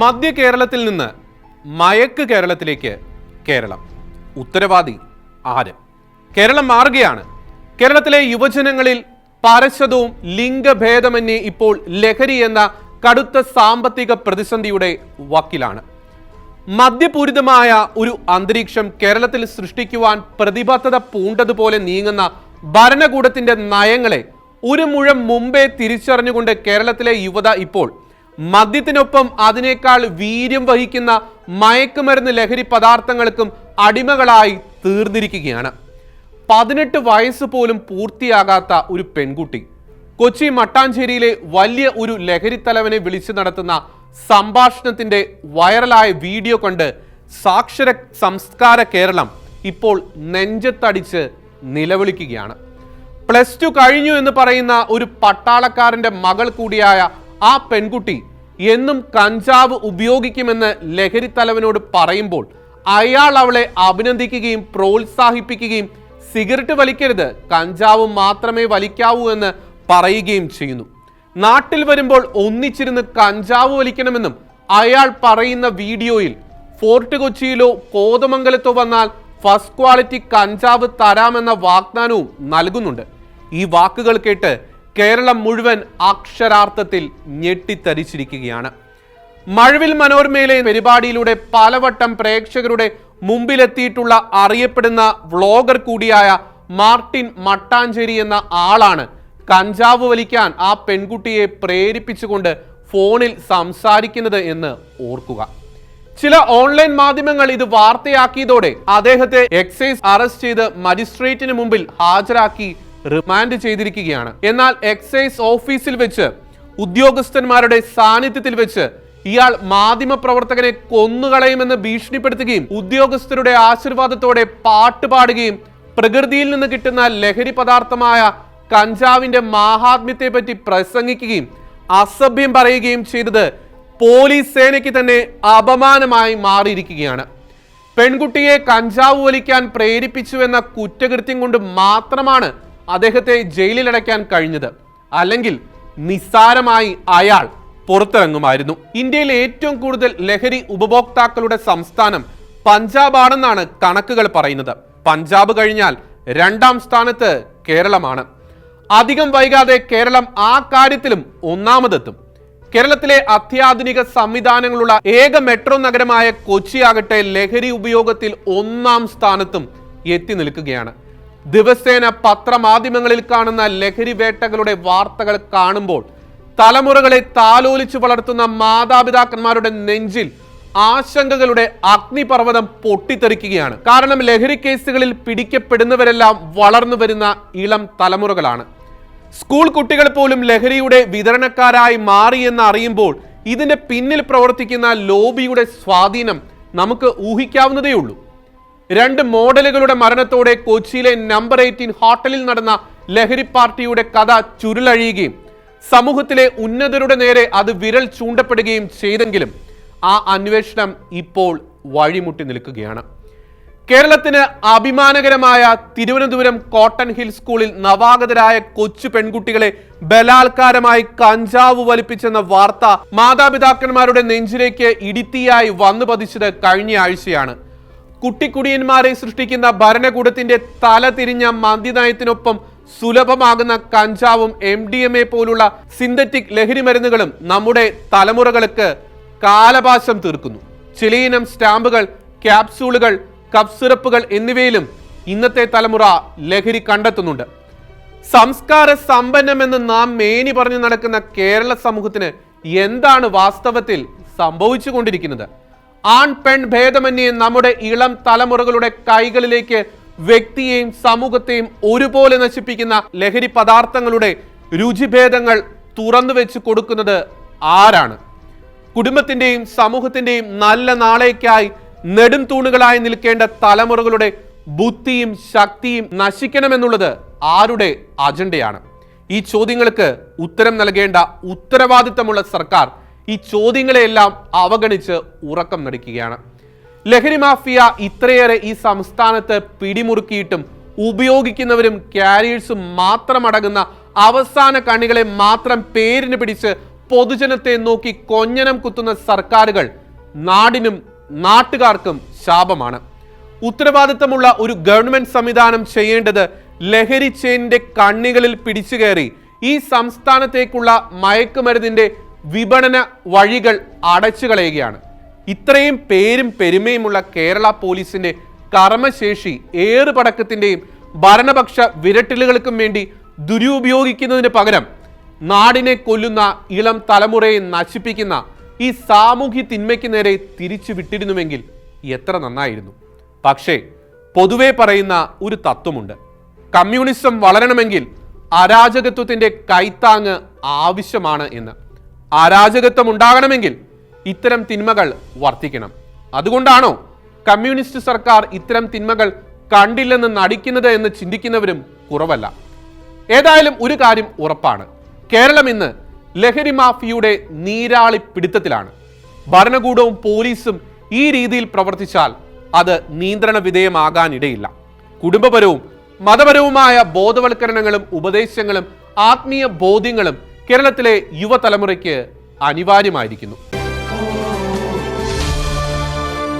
മധ്യ കേരളത്തിൽ നിന്ന് മയക്ക് കേരളത്തിലേക്ക് കേരളം. ഉത്തരവാദി ആര്? കേരളം മാറുകയാണ്. കേരളത്തിലെ യുവജനങ്ങളിൽ പരശതവും ലിംഗഭേദമന്യേ ഇപ്പോൾ ലഹരി എന്ന കടുത്ത സാമ്പത്തിക പ്രതിസന്ധിയുടെ വക്കിലാണ്. മദ്യപൂരിതമായ ഒരു അന്തരീക്ഷം കേരളത്തിൽ സൃഷ്ടിക്കുവാൻ പ്രതിബദ്ധത പൂണ്ടതുപോലെ നീങ്ങുന്ന ഭരണകൂടത്തിന്റെ നയങ്ങളെ ഒരു മുഴം മുമ്പേ തിരിച്ചറിഞ്ഞുകൊണ്ട് കേരളത്തിലെ യുവത ഇപ്പോൾ മദ്യത്തിനൊപ്പം അതിനേക്കാൾ വീര്യം വഹിക്കുന്ന മയക്കുമരുന്ന് ലഹരി പദാർത്ഥങ്ങൾക്കും അടിമകളായി തീർന്നിരിക്കുകയാണ്. പതിനെട്ട് വയസ്സ് പോലും പൂർത്തിയാകാത്ത ഒരു പെൺകുട്ടി കൊച്ചി മട്ടാഞ്ചേരിയിലെ വലിയ ഒരു ലഹരി തലവനെ വിളിച്ചു നടത്തുന്ന സംഭാഷണത്തിന്റെ വൈറലായ വീഡിയോ കണ്ട് സാക്ഷര സംസ്കാര കേരളം ഇപ്പോൾ നെഞ്ചത്തടിച്ച് നിലവിളിക്കുകയാണ്. പ്ലസ് ടു കഴിഞ്ഞു എന്ന് പറയുന്ന ഒരു പട്ടാളക്കാരന്റെ മകൾ കൂടിയായ ആ പെൺകുട്ടി എന്നും കഞ്ചാവ് ഉപയോഗിക്കുമെന്ന് ലഹരി തലവനോട് പറയുമ്പോൾ അയാൾ അവളെ അഭിനന്ദിക്കുകയും പ്രോത്സാഹിപ്പിക്കുകയും സിഗരറ്റ് വലിക്കരുത് കഞ്ചാവ് മാത്രമേ വലിക്കാവൂ എന്ന് പറയുകയും ചെയ്യുന്നു. നാട്ടിൽ വരുമ്പോൾ ഒന്നിച്ചിരുന്ന് കഞ്ചാവ് വലിക്കണമെന്നും അയാൾ പറയുന്ന വീഡിയോയിൽ ഫോർട്ട് കൊച്ചിയിലോ കോതമംഗലത്തോ വന്നാൽ ഫസ്റ്റ് ക്വാളിറ്റി കഞ്ചാവ് തരാമെന്ന വാഗ്ദാനവും നൽകുന്നുണ്ട്. ഈ വാക്കുകൾ കേട്ട് കേരളം മുഴുവൻ അക്ഷരാർത്ഥത്തിൽ ഞെട്ടിത്തരിച്ചിരിക്കുകയാണ്. മഴവിൽ മനോരമയിലെ പരിപാടിയിലൂടെ പലവട്ടം പ്രേക്ഷകരുടെ മുമ്പിലെത്തിയിട്ടുള്ള അറിയപ്പെടുന്ന വ്ളോഗർ കൂടിയായ മാർട്ടിൻ മട്ടാഞ്ചേരി എന്ന ആളാണ് കഞ്ചാവ് വലിക്കാൻ ആ പെൺകുട്ടിയെ പ്രേരിപ്പിച്ചുകൊണ്ട് ഫോണിൽ സംസാരിക്കുന്നത് എന്ന് ഓർക്കുക. ചില ഓൺലൈൻ മാധ്യമങ്ങൾ ഇത് വാർത്തയാക്കിയതോടെ അദ്ദേഹത്തെ എക്സൈസ് അറസ്റ്റ് ചെയ്ത് മജിസ്ട്രേറ്റിന് മുമ്പിൽ ഹാജരാക്കി റിമാൻഡ് ചെയ്തിരിക്കുകയാണ്. എന്നാൽ എക്സൈസ് ഓഫീസിൽ വെച്ച് ഉദ്യോഗസ്ഥന്മാരുടെ സാന്നിധ്യത്തിൽ വെച്ച് ഇയാൾ മാധ്യമ പ്രവർത്തകനെ കൊന്നുകളയുമെന്ന് ഭീഷണിപ്പെടുത്തുകയും ഉദ്യോഗസ്ഥരുടെ ആശീർവാദത്തോടെ പാട്ട് പാടുകയും പ്രകൃതിയിൽ നിന്ന് കിട്ടുന്ന ലഹരി പദാർത്ഥമായ കഞ്ചാവിന്റെ മാഹാത്മ്യത്തെ പറ്റി പ്രസംഗിക്കുകയും അസഭ്യം പറയുകയും ചെയ്തത് പോലീസ് സേനയ്ക്ക് തന്നെ അപമാനമായി മാറിയിരിക്കുകയാണ്. പെൺകുട്ടിയെ കഞ്ചാവ് വലിക്കാൻ പ്രേരിപ്പിച്ചു എന്ന കുറ്റകൃത്യം കൊണ്ട് മാത്രമാണ് അദ്ദേഹത്തെ ജയിലിലടയ്ക്കാൻ കഴിഞ്ഞത് അല്ലെങ്കിൽ നിസ്സാരമായി അയാൾ പുറത്തിറങ്ങുമായിരുന്നു. ഇന്ത്യയിൽ ഏറ്റവും കൂടുതൽ ലഹരി ഉപഭോക്താക്കളുടെ സംസ്ഥാനം പഞ്ചാബ് ആണെന്നാണ് കണക്കുകൾ പറയുന്നത്. പഞ്ചാബ് കഴിഞ്ഞാൽ രണ്ടാം സ്ഥാനത്ത് കേരളമാണ്. അധികം വൈകാതെ കേരളം ആ കാര്യത്തിലും ഒന്നാമതെത്തും. കേരളത്തിലെ അത്യാധുനിക സംവിധാനങ്ങളുള്ള ഏക മെട്രോ നഗരമായ കൊച്ചിയാകട്ടെ ലഹരി ഉപയോഗത്തിൽ ഒന്നാം സ്ഥാനത്തും എത്തി നിൽക്കുകയാണ്. ദിവസേന പത്രമാധ്യമങ്ങളിൽ കാണുന്ന ലഹരി വേട്ടകളുടെ വാർത്തകൾ കാണുമ്പോൾ തലമുറകളെ താലോലിച്ചു വളർത്തുന്ന മാതാപിതാക്കന്മാരുടെ നെഞ്ചിൽ ആശങ്കകളുടെ അഗ്നിപർവതം പൊട്ടിത്തെറിക്കുകയാണ്. കാരണം ലഹരി കേസുകളിൽ പിടിക്കപ്പെടുന്നവരെല്ലാം വളർന്നു വരുന്ന ഇളം തലമുറകളാണ്. സ്കൂൾ കുട്ടികൾ പോലും ലഹരിയുടെ വിതരണക്കാരായി മാറിയെന്ന് അറിയുമ്പോൾ ഇതിന്റെ പിന്നിൽ പ്രവർത്തിക്കുന്ന ലോബിയുടെ സ്വാധീനം നമുക്ക് ഊഹിക്കാവുന്നതേയുള്ളൂ. രണ്ട് മോഡലുകളുടെ മരണത്തോടെ കൊച്ചിയിലെ നമ്പർ എയ്റ്റീൻ ഹോട്ടലിൽ നടന്ന ലഹരി പാർട്ടിയുടെ കഥ ചുരുളഴിയുകയും സമൂഹത്തിലെ ഉന്നതരുടെ നേരെ അത് വിരൽ ചൂണ്ടപ്പെടുകയും ചെയ്തെങ്കിലും ആ അന്വേഷണം ഇപ്പോൾ വഴിമുട്ടി നിൽക്കുകയാണ്. കേരളത്തിന് അഭിമാനകരമായ തിരുവനന്തപുരം കോട്ടൺ ഹിൽ സ്കൂളിൽ നവാഗതരായ കൊച്ചു പെൺകുട്ടികളെ ബലാത്കാരമായി കഞ്ചാവ് വലിപ്പിച്ചെന്ന വാർത്ത മാതാപിതാക്കന്മാരുടെ നെഞ്ചിലേക്ക് ഇടിത്തിയായി വന്നു പതിച്ചത് കഴിഞ്ഞ ആഴ്ചയാണ്. കുട്ടിക്കുടിയന്മാരെ സൃഷ്ടിക്കുന്ന ഭരണകൂടത്തിന്റെ തല തിരിഞ്ഞ മദ്യനയത്തിനൊപ്പം സുലഭമാകുന്ന കഞ്ചാവും എം ഡി എം എ പോലുള്ള സിന്തറ്റിക് ലഹരി മരുന്നുകളും നമ്മുടെ തലമുറകൾക്ക് കാലപാശം തീർക്കുന്നു. ചിലയിനം സ്റ്റാമ്പുകൾ ക്യാപ്സൂളുകൾ കപ്പ് സിറപ്പുകൾ എന്നിവയിലും ഇന്നത്തെ തലമുറ ലഹരി കണ്ടെത്തുന്നുണ്ട്. സംസ്കാര സമ്പന്നമെന്ന് നാം മേനി പറഞ്ഞു നടക്കുന്ന കേരള സമൂഹത്തിന് എന്താണ് വാസ്തവത്തിൽ സംഭവിച്ചുകൊണ്ടിരിക്കുന്നത്? ആൺ പെൺ ഭേദമന്യേ നമ്മുടെ ഇളം തലമുറകളുടെ കൈകളിലേക്ക് വ്യക്തിയെയും സമൂഹത്തെയും ഒരുപോലെ നശിപ്പിക്കുന്ന ലഹരി പദാർത്ഥങ്ങളുടെ രുചിഭേദങ്ങൾ തുറന്നു വെച്ച് കൊടുക്കുന്നത് ആരാണ്? കുടുംബത്തിന്റെയും സമൂഹത്തിന്റെയും നല്ല നാളേക്കായി നെടും തൂണുകളായി നിൽക്കേണ്ട തലമുറകളുടെ ബുദ്ധിയും ശക്തിയും നശിക്കണമെന്നുള്ളത് ആരുടെ അജണ്ടയാണ്? ഈ ചോദ്യങ്ങൾക്ക് ഉത്തരം നൽകേണ്ട ഉത്തരവാദിത്തമുള്ള സർക്കാർ ഈ ചോദ്യങ്ങളെയെല്ലാം അവഗണിച്ച് ഉറക്കം നടിക്കുകയാണ്. ലഹരി മാഫിയ ഇത്രയേറെ ഈ സംസ്ഥാനത്ത് പിടിമുറുക്കിയിട്ടും ഉപയോഗിക്കുന്നവരും ക്യാരിയേഴ്സും മാത്രമടങ്ങുന്ന അവസാന കണികളെ മാത്രം പേരിന് പിടിച്ച് പൊതുജനത്തെ നോക്കി കൊഞ്ഞനം കുത്തുന്ന സർക്കാരുകൾ നാടിനും നാട്ടുകാർക്കും ശാപമാണ്. ഉത്തരവാദിത്തമുള്ള ഒരു ഗവൺമെന്റ് സംവിധാനം ചെയ്യേണ്ടത് ലഹരി ചെയിനിന്റെ കണ്ണികളിൽ പിടിച്ചു കയറി ഈ സംസ്ഥാനത്തേക്കുള്ള മയക്കുമരുന്നിന്റെ വിപണന വഴികൾ അടച്ചു കളയുകയാണ്. ഇത്രയും പേരും പെരുമയുമുള്ള കേരള പോലീസിന്റെ കർമ്മശേഷി ഏറുപടക്കത്തിന്റെയും ഭരണപക്ഷ വിരട്ടിലുകൾക്കും വേണ്ടി ദുരുപയോഗിക്കുന്നതിന് പകരം നാടിനെ കൊല്ലുന്ന ഇളം തലമുറയെ നശിപ്പിക്കുന്ന ഈ സാമൂഹ്യ തിന്മയ്ക്ക് നേരെ തിരിച്ചു വിട്ടിരുന്നുവെങ്കിൽ എത്ര നന്നായിരുന്നു. പക്ഷേ പൊതുവെ പറയുന്ന ഒരു തത്വമുണ്ട്. കമ്മ്യൂണിസം വളരണമെങ്കിൽ അരാജകത്വത്തിന്റെ കൈത്താങ് ആവശ്യമാണ് എന്ന്. അരാജകത്വം ഉണ്ടാകണമെങ്കിൽ ഇത്തരം തിന്മകൾ വർദ്ധിക്കണം അതുകൊണ്ടാണോ കമ്മ്യൂണിസ്റ്റ് സർക്കാർ ഇത്തരം തിന്മകൾ കണ്ടില്ലെന്ന് നടിക്കുന്നത് എന്ന് ചിന്തിക്കുന്നവരും കുറവല്ല. ഏതായാലും ഒരു കാര്യം ഉറപ്പാണ്. കേരളം ഇന്ന് ലഹരി മാഫിയുടെ നീരാളി പിടുത്തത്തിലാണ്. ഭരണകൂടവും പോലീസും ഈ രീതിയിൽ പ്രവർത്തിച്ചാൽ അത് നിയന്ത്രണ വിധേയമാകാനിടയില്ല. കുടുംബപരവും മതപരവുമായ ബോധവൽക്കരണങ്ങളും ഉപദേശങ്ങളും ആത്മീയ ബോധ്യങ്ങളും കേരളത്തിലെ യുവതലമുറയ്ക്ക് അനിവാര്യമായിരിക്കുന്നു.